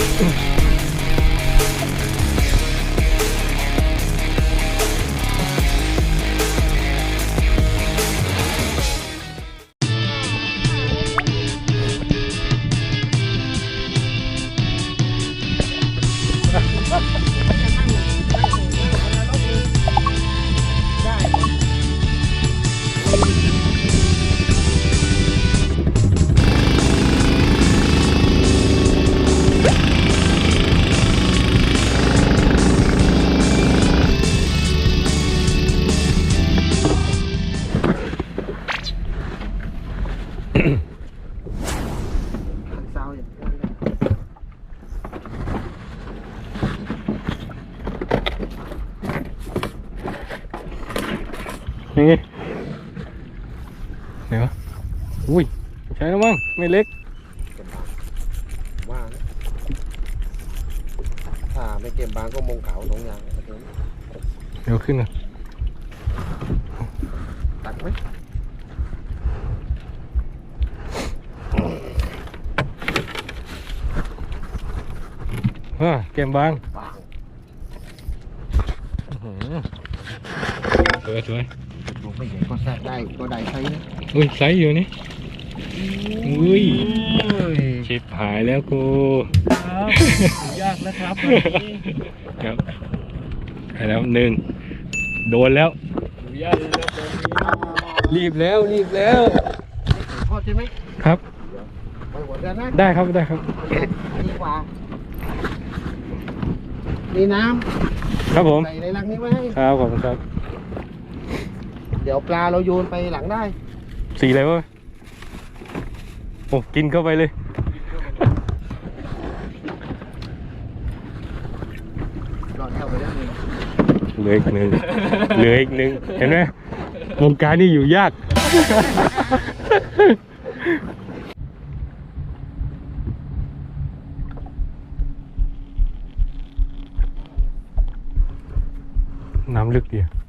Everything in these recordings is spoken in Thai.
Mm-hmm. ไหนวะ อุ้ย ใช้แล้วมั้งไม่เล็กเก็บบางว่านะถ้าไม่เก็บบางก็มงขาวสองอย่างนะเดี๋ยวเดี๋ยวขึ้นนะตัดไหมอ่าเกมบางบางสวยสวย ลงไม่ใหญ่ก็แทรกได้ก็ได้ใช้นะ อุ้ยไซส์อยู่นี่อุ้ยเอ้ยชิบหายแล้วกูครับยากนะครับครับไปแล้วหนึ่งโดนแล้วยากเลยครับตอนนี้รีบแล้วรีบแล้วทอดใช่ไหมครับไปหัวเดือนนะได้ครับได้ครับดีกว่านี่น้ครับผมำใส่ในรังนี้ไว้ให้ครับขอบคุณครับ เดี๋ยวปลาเราโยนไปหลังได้ สีอะไรวะโอ้กินเข้าไปเลย รอดเข้าไปได้เลยเหลืออีกหนึ่งเหลืออีกหนึ่งเห็นไหมวงการนี่อยู่ยาก น้ำลึกดีอะ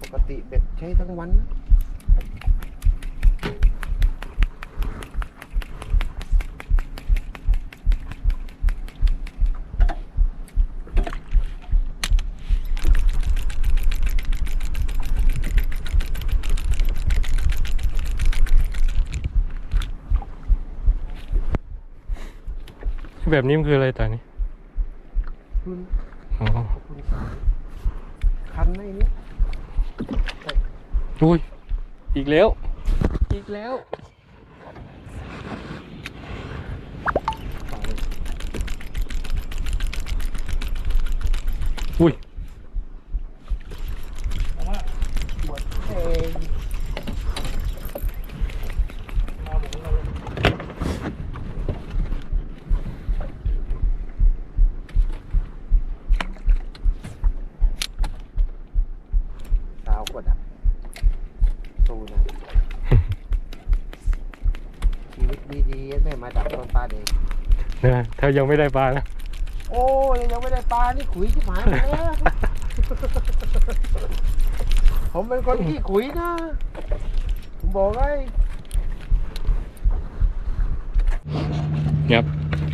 ปกติเบ็ดใช้ทั้งวันนะแบบนี้มันคืออะไรตานี่คุณ อ๋อคุณสายคันในนี้อุ้ยอีกแล้ว อีกแล้วอุ้ย นะถ้ายังไม่ได้ปลานะโอ้ยยังไม่ได้ปลา นี่ขุยชิบหายไปแล้ว ผมเป็นคนขี้ขุยนะ ผมบอกไอ้ครับ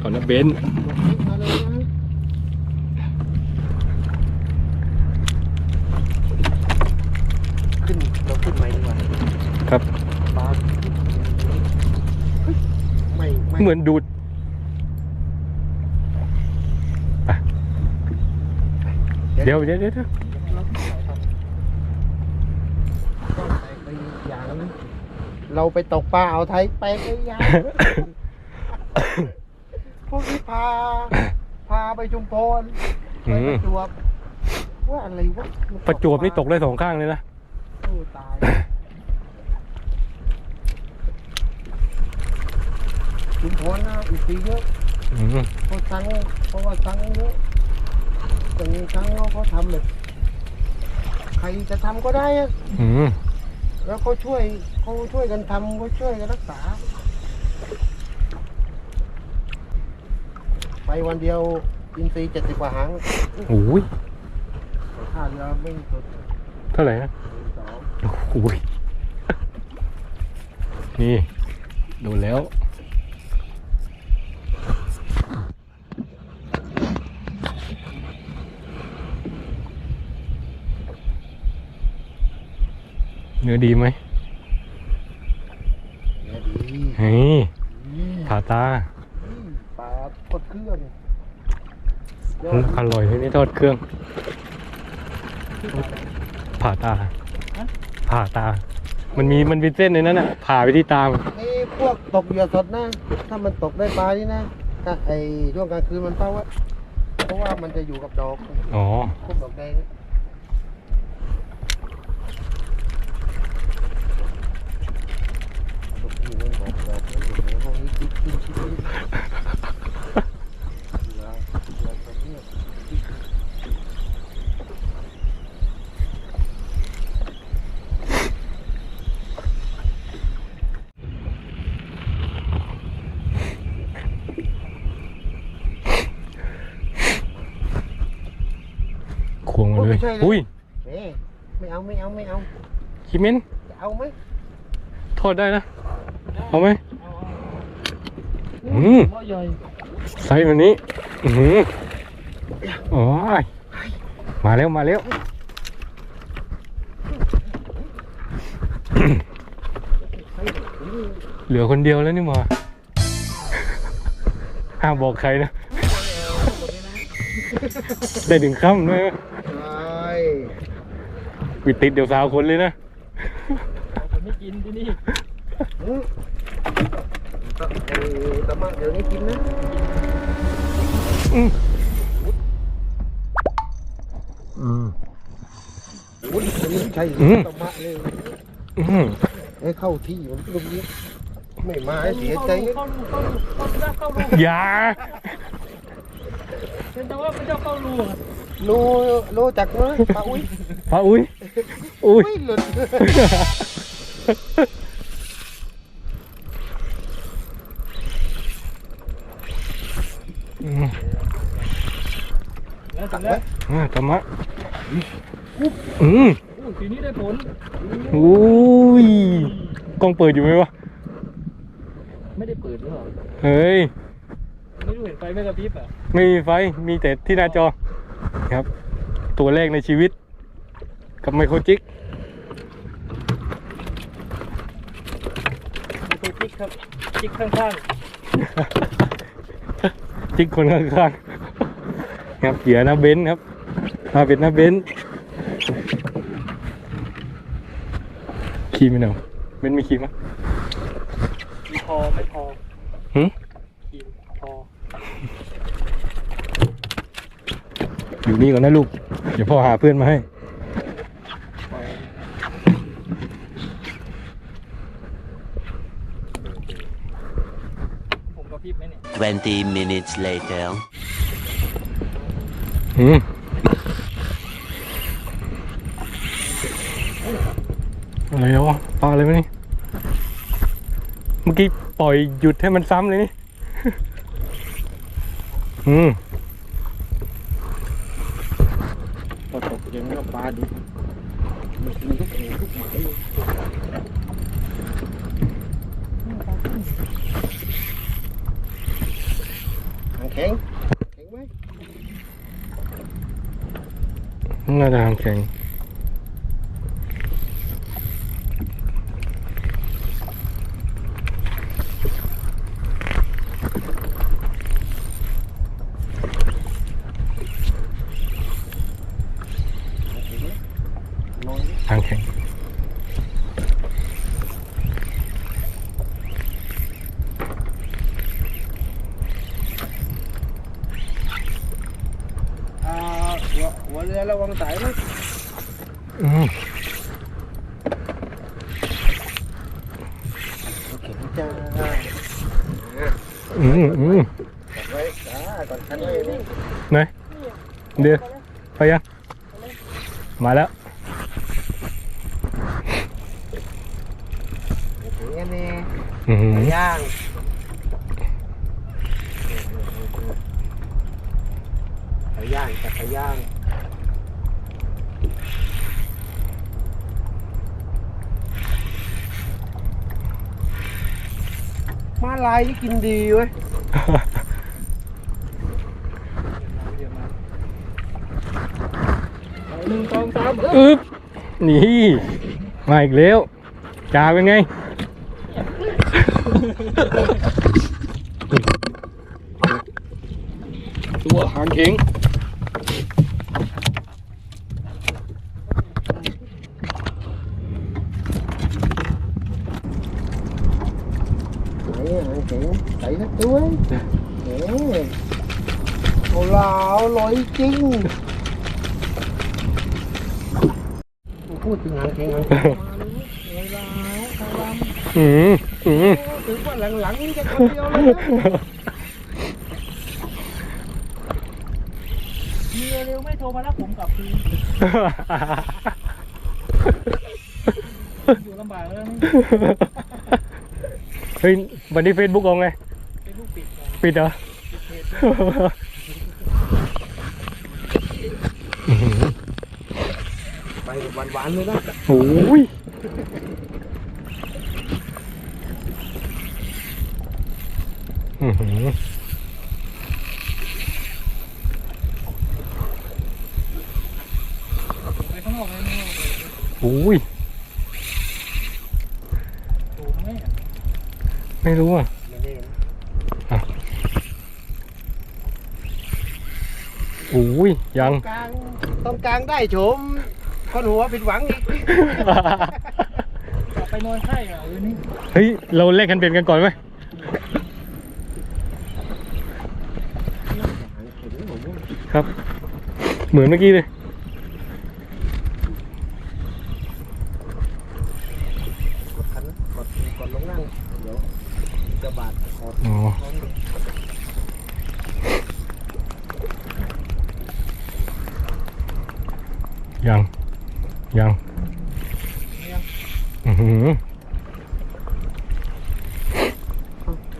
ก่อนนะเบนซ์มาเลยนะขึ้นเราขึ้นไหมดีกว่าครับปลาเฮ้ยไม่ไม่เหมือนดูด เดี๋ยวเดี๋ยวเดี๋ยเราไปตกปลาเอาไทยไปไอ้ยาพวกที่พา พาไปจุมพรประจวบว่าอะไรวะประจวบนี่ตกได้สองข้างเลยนะโอ้ตายชุมพรนะอีกปีเยอะเพราะตังเพราะว่าตังเยอะ แต่สังเขาเขาทำแบบใครจะทำก็ได้อะอืมแล้วเขาช่วยเขาช่วยกันทำเขาช่วยกันรักษา ไปวันเดียวอินทรีย์เจ็ดสิบกว่าหางโอ้ยค่าเรือไม่สุดเท่าไหร่นะสอง โอ้ยนี่ โดนแล้ว เนื้อดีไหมเนี่ยดีเฮ้ยอืมผ่าตาปลากดเครื่องยอดอร่อยที่นี่ทอดเครื่องผ่าตาผ่าตา มันมีมันมีเส้นในนั้นอะผ่าไปที่ตามนี่พวกตกเหยื่อสดนะ ถ้ามันตกได้ปลานี่นะก็ไอช่วงกลางคืนมันเฝ้าไว้เพราะว่ามันจะอยู่กับดอกอ๋อคุบดอกแดงตกอยู่มันบอกดอกมันอยู่ในห้องนี้จิ๊กจิ๊กจิ๊กจิ๊กเหลือเหลือตัวเนี้ยจิ๊กจิ๊ก ควงมาเลยอุ้ยเอ๊ะไม่เอาไม่เอาไม่เอาคิเมนจะเอาไหมทอดได้นะ เอาไหม อืมใหญ่ไซส์แบบนี้ อือหือโอ้ยมาแล้วมาแล้วเหลือคนเดียวแล้วนี่มาห้ามบอกใครนะ ได้ถึงค่ำด้วยนะใช่วิดติดเดี๋ยวสาวคนเลยนะผมไม่กินที่นี่ ตะเอ่อตะมะเดี๋ยวนี้กินนะอืมอืมโอ้ยอันนี้ใช่อืมตะมะเลยอืมให้เข้าที่มันตรงนี้ไม่มาให้เสียใจเข้ารูเข้ารูเข้ารูเข้ารูอย่าเป็นแต่ว่าพระเจ้าเข้ารูอะรู้รู้จักไหมปลาอุ้ยพระอุ้ยอุ้ยอุ้ยหลุด อืม แล้วถึงแล้วอ่าธรรมะอืมอู้ทีนี้ได้ผลอุ้ยกล้องเปิดอยู่ไหมวะ ไม่ได้เปิดหรือเปล่าเฮ้ย ไม่รู้เห็นไฟไม่กระพริบอะ ไม่มีไฟ มีแต่ที่หน้าจอ ครับ ตัวแรกในชีวิต กับไมโครจิก ไม่ใช่จิ๊กครับ จิ๊กข้างจิกคนข้างๆ ครับเหยื่อหน้าเบนซ์ครับมาเป็นหน้าเบนซ์ขี่ไม่เอาเบนซ์ไม่ขี่มั้ยๆมีพอไม่พอหึกินพออยู่นี่ก่อนนะลูก เดี๋ยวพ่อหาเพื่อนมาให้ผมกระพริบไหมเนี่ย20 minutes later. อืมอะไรวะปลาอะไรวะนี่ เมื่อกี้ปล่อยหยุดให้มันซ้ำเลยนี่ อืมพอตกอย่างนี้ก็ปลาดิมันกินทุกเองทุกหมายเลยหางแข็งแข็งไหม น่าจะหางแข็ง นอน หางแข็ง อืมโอเคจ้าอืมอืมกดไว้จ้าก่อนคันไว้นี่ไหนเดี๋ยวไปยังมาแล้วถึงอันนี้อืมไก่ย่างไก่ย่างกับไก่ย่าง มาลายนี่กินดีเว้ยหนึ่งสองสามอึ๊บนี่มาอีกแล้วจ่าเป็นไงตัวหางเข็ง ไหนหางเข็งใส่สักตัวเอ๊ะเอาลาวอร่อย จริงพูดถึงหางเข็งหางเข็งอืมอืมถึงว่าหลังๆนี่จะคนเดียวเลยนะมีเร็วไม่โทรมารับผมกลับคืนอยู่ลำบากแล้วนี่เฮ้ยวันนี้เฟซบุ๊กเอาไงเป็นลูกปิดปิดเหรอปิดเพจ ไปหวานเลยนะโอ้ยอือหือไปข้างนอกเลยข้างนอกเลยโอ้ยไหมอะไม่รู้อะโอ้ยยังกลางต้องกลางได้โฉม คนหัวผิดหวังอีกกลับไปนอนไข้อะคืนนี้เฮ้ย เราแลกกันเป็นกันก่อนไหมหางเข็งผมว่าครับ เหมือนเมื่อกี้เลยกดคันนะกดกดลงนั่งเดี๋ยวจะบาดคออ๋อท้องเลยยัง ยังยังอือหือ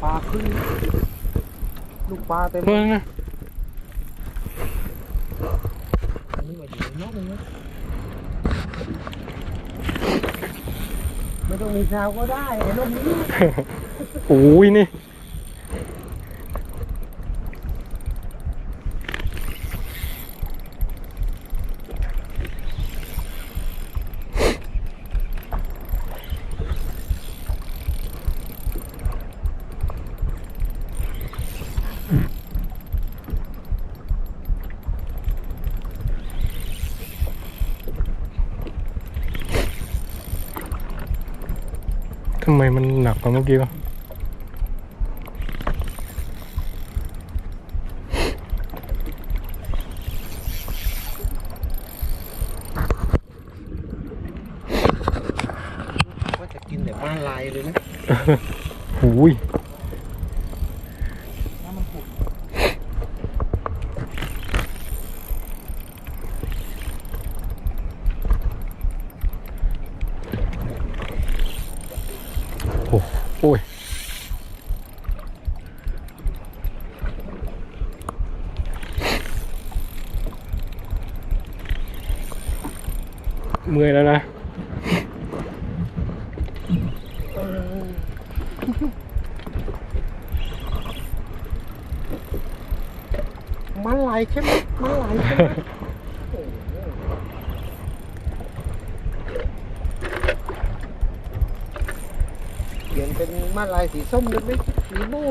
ปลาขึ้นลูกปลาเต็มเมื่อไงอันนี้มาอยู่ในนอกเลยนะไม่ต้องมีชาวก็ได้ไอ้นกนี้โอ้ยนี่ ทำไมมันหนักกว่าเมื่อกี้วะว่าจะกินแบบบ้านลายเลยนะ โอ้ย น้ำมันขุ่น โอ้โอ้ย เมื่อยแล้วนะ มันลายใช่ไหมมันลายใช่ไหม เปลี่ยนเป็นมาลายสีส้มเลยไหมสีโม่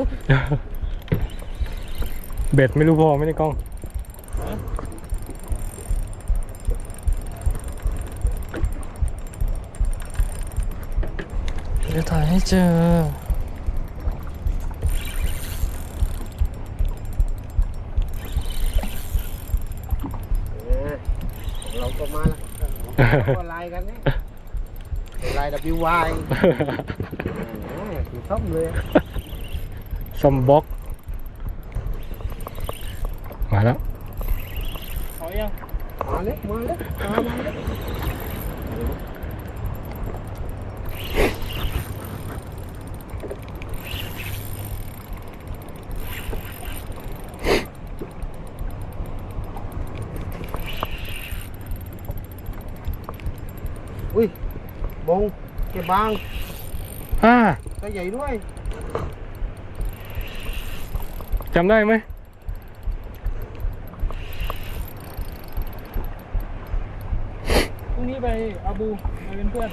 เบ็ดไม่รู้พอไหม่ได้กล้องจะถ่ายให้เจอ เออของเราก็มาละเอก็ลายกันเนี่ยลาย WY โอ้ยสีส้มเลยอะซัมบ็อกมาแล้ว ขอยัง มาเลยมาเลยมามาเลยอุ้ย บงเก็บบางอ่าตัวใหญ่ด้วยจำได้ไหมพรุ่งนี้ไปอาบูไปเป็นเพื่อน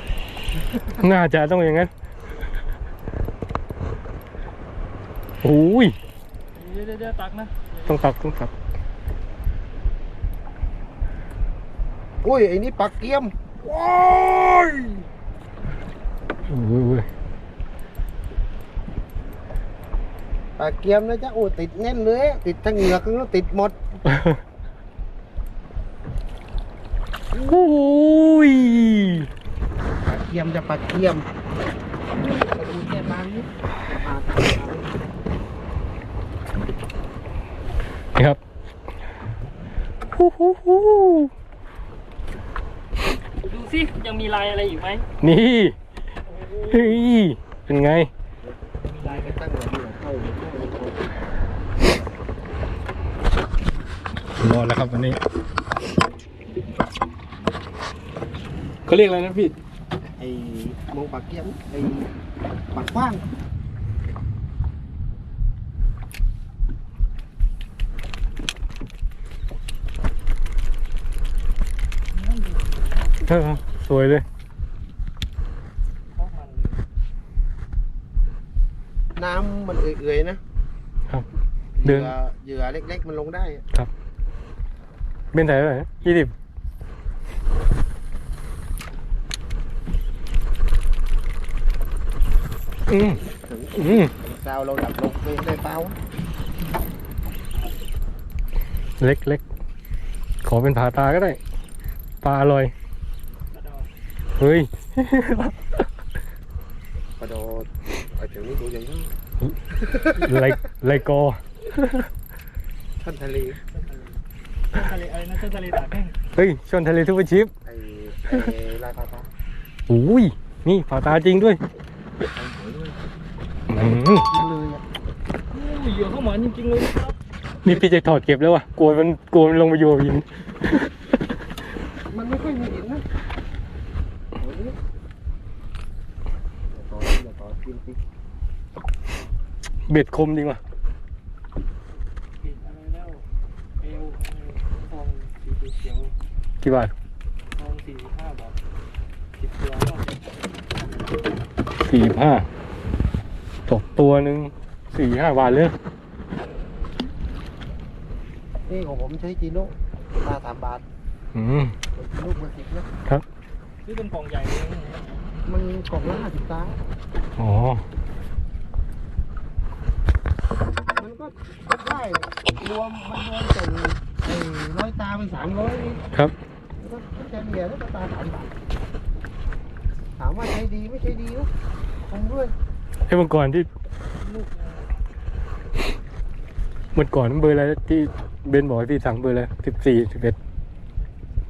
น่าจะต้องอย่างนั้นโอ้ยเดี๋ยวเดี๋ยวเดี๋ยวตักนะ ต้องตักต้องตักอุ้ยไอ้นี่ปลาเกียมว้ายโอ้ยปลาเกียมนะจ๊ะโอ้ยติดแน่นเลย ติดทั้งเหงือกทั้งนู้นติดหมดโอ้ยปลาเกียมจะปลาเกียมมาดูแค่บางนี้ปลาตามบางนี่ครับฮู้ฮู้ฮู้ดูสิยังมีลายอะไรอีกไหมนี่ เฮ้ยเป็นไงมีลายก็ตั้งแบบนี้เข้าอยู่เข้าอยู่เข้านอนแล้วครับวันนี้เขาเรียกอะไรนะพี่ไอ้มงปลาเกียมไอ้ปลากว้างเออสวยเลย เพราะมัน น้ำ มันเอื่อยๆนะครับเหเดิยื่นอเหยื่อเล็ก ๆ มันลงได้อะครับเป็นไถ่เท่าไหร่ยี่สิบอืมอืมดาวเราดับลงไปได้เปล่าเล็กเล็กขอเป็นผาตาก็ได้ ปลาอร่อยกระดองเฮ้ย กระโดดไอ้เดี๋ยวนี้ตัวใหญ่มาก ไลไลกอท่านทะเลเส้นทะเลเส้นทะเลอะไรนะเส้นทะเลตากแห้งเฮ้ยชนทะเลทุกอาชีพไอ้ไอ้ลายปลาปลาอุ้ยนี่ผาตาจริงด้วยไอ้หอยด้วยอืมกินเลยอะอู้เหยื่อเข้าหมอนจริงๆเลยนะครับนี่พี่จะถอดเก็บแล้ววะกลัวมันกลัวมันลงมาโยบินมันไม่ค่อยมีหินนะโอ้ยอย่าต่ออย่าต่อกินสิ เบ็ดคมจริงว่ะปิดอะไรแล้วเอวอะไรทองสีเขียวกี่บาททองสี่ห้าบาทสิบตัวก็สี่ห้าตกตัวหนึ่งสี่ห้าบาทเลยนี่ของผมใช้จีโน่ตาสามบาทอืมลูกมันสิบนะครับซื้อเป็นกล่องใหญ่เลยมันกล่องละห้าสิบตาอ๋อ มันก็ได้รวมมันรวมส่งไอ้ร้อยตาเป็นสามร้อยครับก็จะเหลี่ยแล้วก็ตาสามบาทถามว่าใช้ดีไม่ใช้ดีนะผมด้วยไอ้เมื่อก่อนที่ลูกเมื่อก่อนเบอร์อะไรที่เบนบอกให้พี่สั่งเบอร์อะไรสิบสี่สิบเอ็ด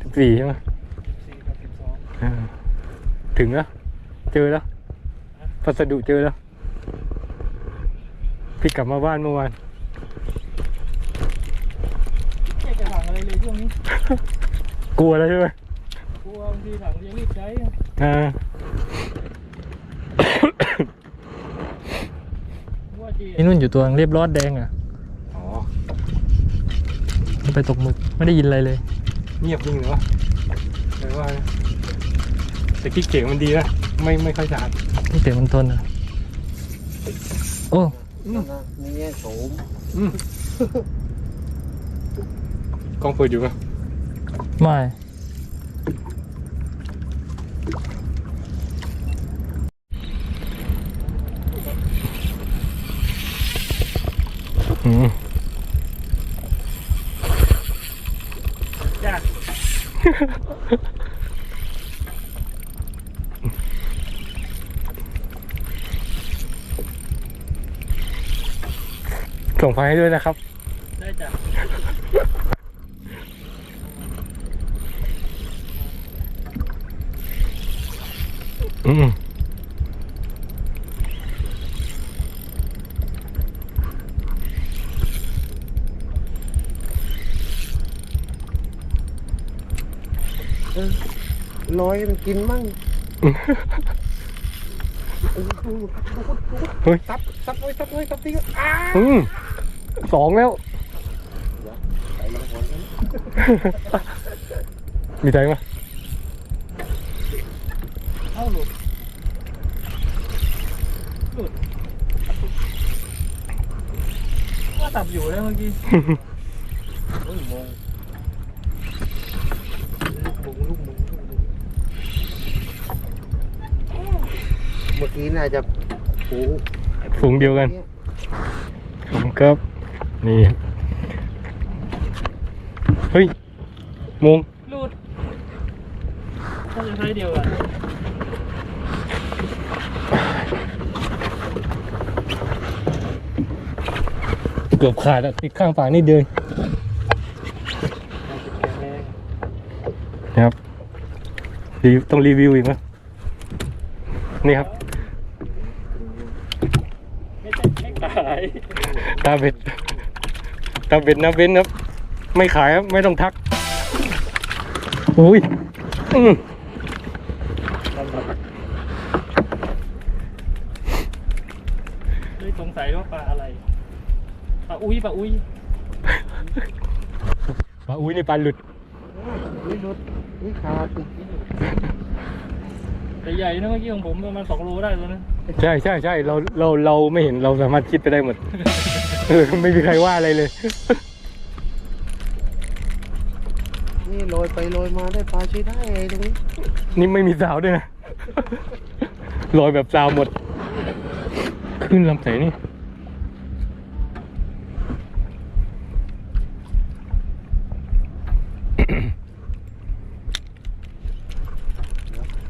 สิบสี่ใช่ไหมสิบสี่กับสิบสองอ่าถึงแล้วเจอแล้วพัสดุเจอแล้ว พี่กลับมาบ้านเมื่อวานไม่จะสั่งอะไรเลยช่วงนี้ กลัวแล้วใช่ไหมกลัวบางทีสั่งยังรีบใช้อะอ่าว่าจีนี่นุ่นอยู่ตัวเรียบร้อดแดงอะอ๋อ มันไปตกหมึกไม่ได้ยินอะไรเลย เงียบจริงเหรอแต่ว่านะแต่กิ๊กเก่งมันดีนะ ไม่ไม่ค่อยสะอาดนี่เสียงมันทนอะ โอ้ นั่นนะนี่ไงโสมอืมกล้องเปิดอยู่ปะไม่อืมยาก ส่งไฟให้ด้วยนะครับ ได้จ้ะอืมเออลอยมันกินมั่งเออดูดูดูดูเฮ้ยซับซับไว้ซับไว้ซับทีก็อ้าอืม สองแล้วใส่ลงก่อนนะมีใจไหมเอ้าหลุดหลุดว่าตับอยู่แล้วเมื่อกี้โอ้ยมองลูกมุงลูกมุงลูกมุงเมื่อกี้น่าจะฝูงฝูงเดียวกันผมครับ นี่เฮ้ยมงหลุดถ้าจะใช้เดียวกันเกือบขาดอะติดข้างฝานี่เดินแข็งแรงนะครับรีต้องรีวิวอีกมั้ยนี่ครับไม่ใช่ไม่ขายตาเบ็ด ตาเบ็ดนะเว้นครับ ไม่ขายครับ ไม่ต้องทักอุ้ยอืมเลยสงสัยว่าปลาอะไร ปลาอุ้ยปลาอุ้ย ปลาอุ้ยนี่ปลาหลุดนี่หลุดนี่ขาดอีกแต่ใหญ่นะเมื่อกี้ของผมประมาณสองโลได้ตัวนั้นใช่ใช่ใช่เราเราเราไม่เห็นเราสามารถคิดไปได้หมด เออไม่มีใครว่าอะไรเลย นี่โรยไปโรยมาได้ปลาใช้ได้ไอ้ตรงนี้นี่ไม่มีสาวด้วยนะ ลอยแบบสาวหมด ขึ้นลำใสนี่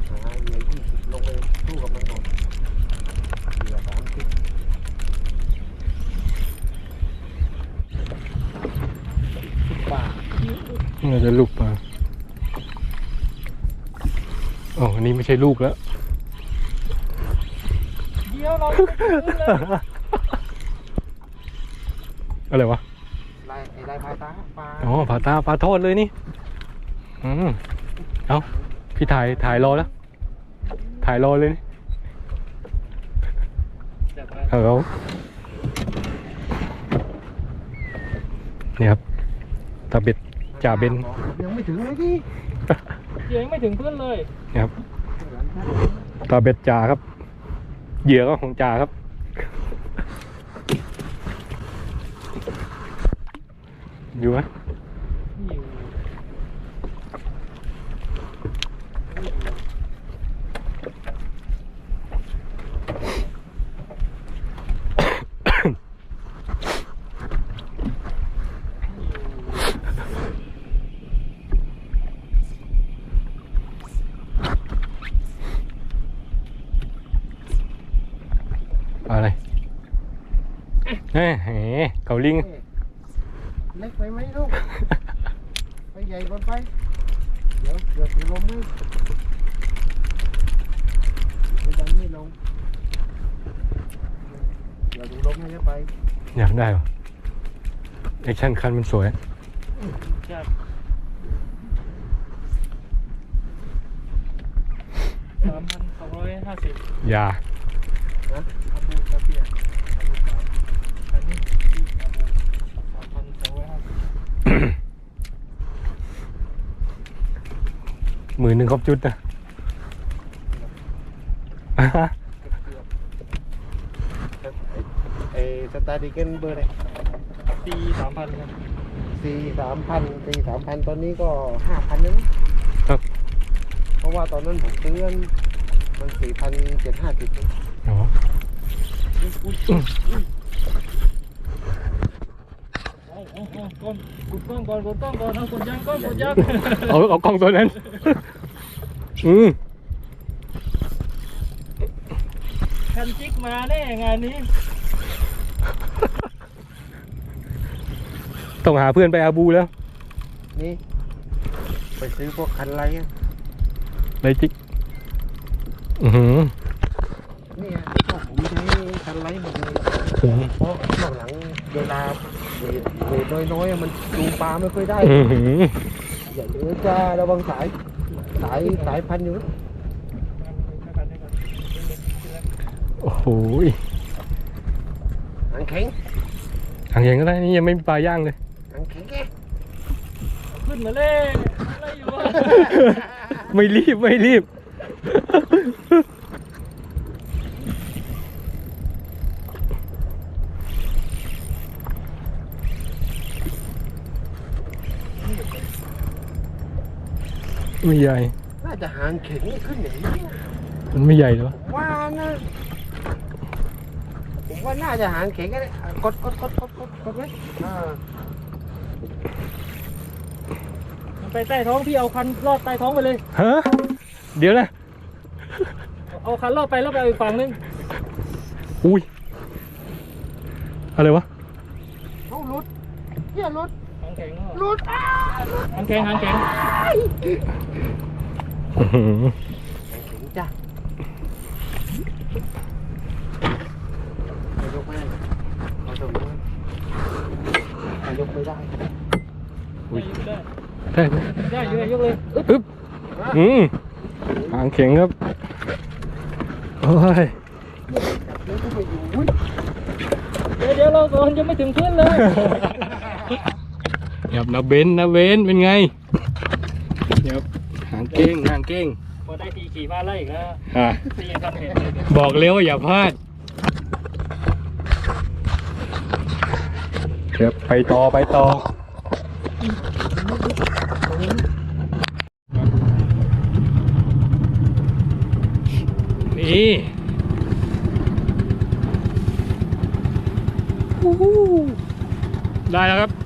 หาเหยื่อยี่สิบลงไปสู้กับมันก่อนเหยื่อสามสิบ ปลา น่าจะลูกปลาอ๋ออันนี้ไม่ใช่ลูกแล้วเดี๋ยวเราไม่ถึงเลยอะไรวะลายไอ้ลายพายตาปลาอ๋อปลาตาปลาทอดเลยนี่อืมเอาพี่ถ่ายถ่ายรอแล้ว ถ่ายรอเลยนี่จัดไปเอาเขานี่ครับตาเบ็ด จ่าเบนยังไม่ถึงเลยที่เดี๋ยวยังไม่ถึงเพื่อนเลยนี่ครับตาเบ็ดจ่าครับ เหยื่อก็ของจ่าครับ อยู่ไหม นี่อยู่ ปลาอะไรเฮ้ยแหมเกาลิง เล็กไปไหมลูก ไปใหญ่ก่อนไป เดี๋ยวเดี๋ยวถึงลมมือไปดันไม่ลง เดี๋ยวถึงลมให้จะไป อยากได้ปะ แอคชั่นคันมันสวยจัดสามพันสองร้อยห้าสิบอย่านะอาบูกระเปียกอาบูสามอันนี้ที่อาบูสามพันสองร้อยห้าสิบหมื่นหนึ่งครบจุดนะอ่าฮะเอสตาร์ดิเกนเบอร์เลย ตีสามพันครับสี่สามพันสี่สามพันตอนนี้ก็ห้าพันแล้วนะครับ เพราะว่าตอนนั้นผมซื้อมันสี่พันเจ็ดห้าสิบอ๋อเอาเอาเอาก่อนกดกล้องก่อนกดกล้องก่อนเอากดยังก่อนกดยังเอาเอากล้องตัวนั้น อืมคันจิกมาแน่งานนี้ ต้องหาเพื่อนไปอาบูแล้ว นี่ ไปซื้อพวกคันไรอะไรจิกอือหือเนี่ยพวกผมใช้คันไรหมดเลยอือหือเพราะช่วงหลังเวลาเวทเวทน้อยๆอะมันดูปลาไม่ค่อยได้ อือหืออย่าเยอะจะระวังสาย สายสายพันอยู่นะโอ้โหหางแข็ง ทางเห็นก็ได้นี่ยังไม่มีปลาย่างเลยหางแข็งแก ขึ้นมาเลยอะไรอยู่วะไม่รีบไม่รีบ ไม่ใหญ่ น่าจะหางแข็งไม่ขึ้นอย่างนี้มันไม่ใหญ่หรอว่านะผมว่าน่าจะหางแข็งก็ได้อะกดกดกดกดกดกดไว้อ่า มัน ไปใต้ท้องพี่เอาคันลอดใต้ท้องไปเลย ฮะเดี๋ยวนะ เอาคันลอดไปแล้วไปเอาอีกฝั่งนึงอุ้ย อะไรวะ เอาหลุดเหี้ยหลุดหางแข็งหลุดอ้าหลุดหางแข็งหางแข็ง อื้อหือ หางแข็งจ้ะเอายกไม่ได้เอาตรงนี้เอายกไม่ได้ อุ้ย ได้ ได้ไหมได้อยู่ได้ยกเลยอึ๊บอึ๊บอืมหางเข็งครับ โอ้ยแล้วก็ไปอยู่อุ้ยเดี๋ยวเดี๋ยวเราก่อนยังไม่ถึงพื้นเลยเดี๋ยวนาเบนนาเบนเป็นไงเดี๋ยวหางเก้งหางเก้งพอได้ทีขี่มาไล่อีกแล้วอะตีกันเห็นบอกเลยว่าอย่าพลาดเดี๋ยวไปต่อไปต่อ นี่ได้แล้วครับ